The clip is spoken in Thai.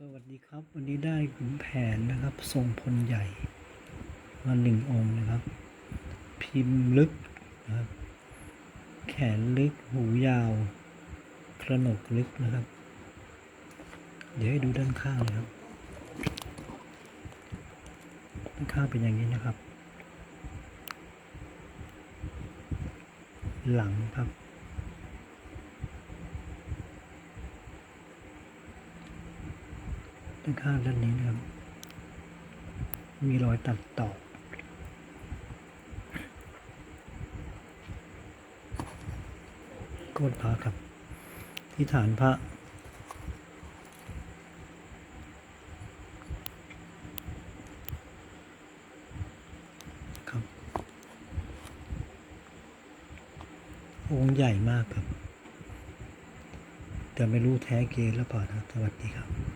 สวัสดีครับ วันนี้ได้ขุนแผนนะครับทรงพลใหญ่มาหนึ่งองค์นะครับ พิมพ์ลึกนะครับ แขนลึกหูยาว กระหนกลึกนะครับ เดี๋ยวให้ดูด้านข้างนะครับด้านข้างเป็นอย่างนี้นะครับ หลังครับ ด้านข้างด้านนี้นะครับ มีรอยตัดต่อโคตรพระครับ ที่ฐานพระครับองค์ใหญ่มากครับ แต่ไม่รู้แท้เกหรือเปล่านะสวัสดีครับ